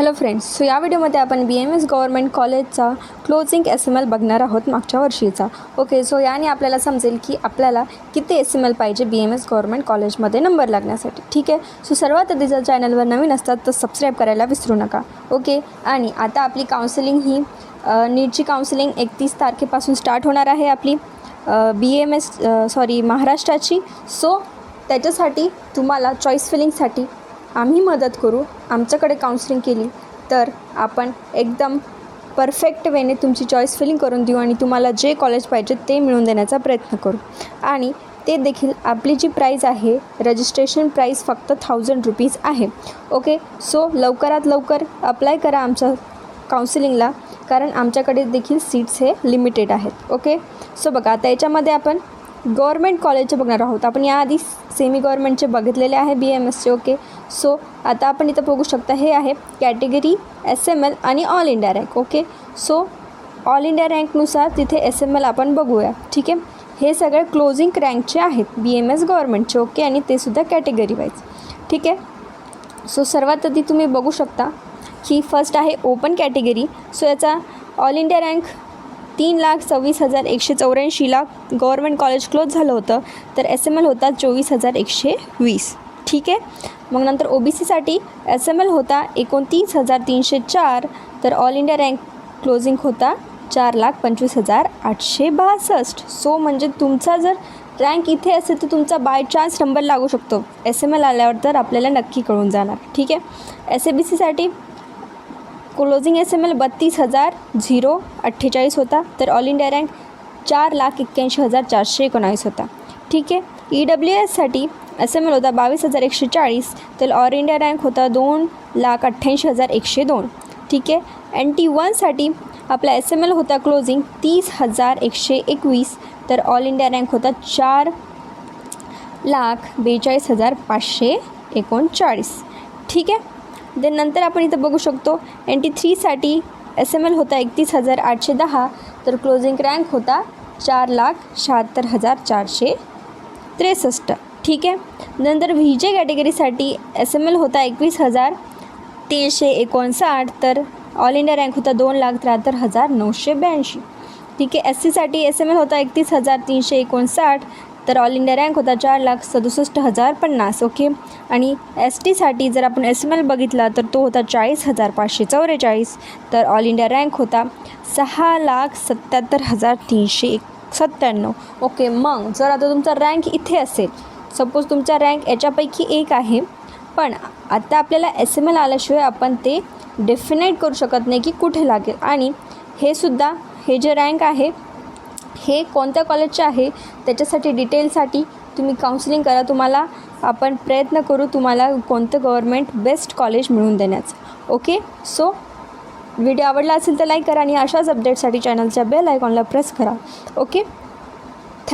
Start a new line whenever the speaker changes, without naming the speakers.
Hello friends so या व्हिडिओमध्ये आपण बी एम एस गव्हर्मेंट कॉलेजचा क्लोजिंग एस एम एल बघणार आहोत मागच्या वर्षीचा. ओके सो याने आपल्याला समजेल की आपल्याला किती एस एम एल पाहिजे बी एम एस गव्हर्मेंट कॉलेजमध्ये नंबर लागण्यासाठी. ठीक आहे? सो सर्वात आधी जर चॅनलवर नवीन असतात तर सबस्क्राईब करायला विसरू नका. ओके आणि आता आपली काउन्सिलिंग ही नीटची काउन्सिलिंग एकतीस तारखेपासून स्टार्ट होणार आहे आपली. बी एम एस सॉरी महाराष्ट्राची. सो त्याच्यासाठी तुम्हाला चॉईस फिलिंगसाठी आम्ही मदत करू आमच्याकडे काउन्सिलिंग केली तर आपण एकदम परफेक्ट वेने तुमची चॉईस फिलिंग करून देऊ आणि तुम्हाला जे कॉलेज पाहिजे ते मिळवून देण्याचा प्रयत्न करू. आणि ते देखील आपली जी प्राईज आहे रजिस्ट्रेशन प्राईस फक्त थाउजंड रुपीज आहे. ओके सो लवकरात लवकर अप्लाय करा आमच्या काउन्सिलिंगला कारण आमच्याकडे देखील सीट्स हे लिमिटेड आहेत. ओके सो बघा आता याच्यामध्ये आपण गव्हर्मेंट कॉलेजचे बघणार आहोत. आपण याआधी सेमी गव्हर्मेंटचे बघितलेले आहे बी एम एसचे ओके सो आता आपण इथं बघू शकता हे आहे कॅटेगरी एस एम एल आणि all India rank okay so all India रँकनुसार तिथे एस एम एल आपण बघूया ठीक? आहे हे सगळे क्लोजिंग रँकचे आहेत बी एम एस गव्हर्मेंटचे ओके आणि ते सुद्धा कॅटेगरी वाईज ठीक? आहे सो सर्वात आधी तुम्ही बघू शकता की फर्स्ट आहे ओपन कॅटेगरी सो याचा ऑल इंडिया रँक तीन लाख सव्वीस हजार एकशे चौऱ्याऐंशीला गव्हर्मेंट कॉलेज क्लोज झालं होतं. तर एस एम एल होता चोवीस हजार एकशे वीस. ठीक आहे? मग नंतर ओ बी सीसाठी एस एम एल होता एकोणतीस हजार तीनशे चार. तर ऑल इंडिया रँक क्लोजिंग होता चार लाख पंचवीस हजार आठशे बासष्ट. सो म्हणजे तुमचा जर रँक इथे असेल तर तुमचा बाय चान्स नंबर लागू शकतो. एस एम एल आल्यावर तर आपल्याला नक्की कळून जाणार. ठीक आहे? एस ए बी सीसाठी क्लोजिंग एस एम एल बत्तीस हज़ार झिरो अठ्ठेचाळीस होता, तर ऑल इंडिया रँक चार लाख एक्क्याऐंशी हज़ार चारशे एकोणावीस होता। ठीक आहे ई डब्ल्यू एससाठी एस एम एल होता बावीस हज़ार एकशे चाळीस, तर ऑल इंडिया रँक होता दोन लाख अठ्ठ्याऐंशी हज़ार एकशे दोन। ठीक आहे एन टी वनसाठी आपला एस एम एल होता क्लोजिंग तीस हज़ार एकशे एकवीस, तर ऑल इंडिया रँक होता चार लाख बेचाळीस हज़ार पाचशे एकोणचाळीस। ठीक आहे देन नंतर आपण इथं बघू शकतो एन टी थ्रीसाठी एस एम एल होता एकतीस हज़ार आठशे दहा, तर क्लोजिंग रँक होता चार लाख शहात्तर हज़ार चारशे त्रेसष्ट. ठीक आहे? नंतर V J कॅटेगरीसाठी S M L होता एकवीस हज़ार तीनशे एकोणसाठ, तर ऑल इंडिया रँक होता दोन लाख त्र्याहत्तर हज़ार नऊशे ब्याऐंशी. ठीक आहे? एस सीसाठी एस एम एल होता एकतीस हज़ार तीनशे एकोणसाठ तर ऑल इंडिया रँक होता चार लाख सदुसष्ट हजार पन्नास ओके आणि एस टीसाठी जर आपण एस एम एल बघितला तर तो होता चाळीस हजार पाचशे चौवेचाळीस. तर ऑल इंडिया रँक होता सहा लाख सत्याहत्तर हजार तीनशे एक सत्त्याण्णव. ओके मग जर आता तुमचा रँक इथे असेल सपोज तुमचा रँक याच्यापैकी एक आहे पण आता आपल्याला एस एम एल आल्याशिवाय आपण ते डेफिनेट करू शकत नाही की कुठे लागेल. आणि हे सुद्धा हे जे रँक आहे हे कोणत्या कॉलेजचे आहे त्याच्यासाठी डिटेलसाठी तुम्ही काउन्सिलिंग करा. तुम्हाला आपण प्रयत्न करू तुम्हाला कोणतं गव्हर्मेंट बेस्ट कॉलेज मिळवून देण्याचं. ओके सो व्हिडिओ आवडला असेल तर लाईक करा आणि अशाच अपडेटसाठी चॅनलच्या बेल आयकॉनला प्रेस करा. ओके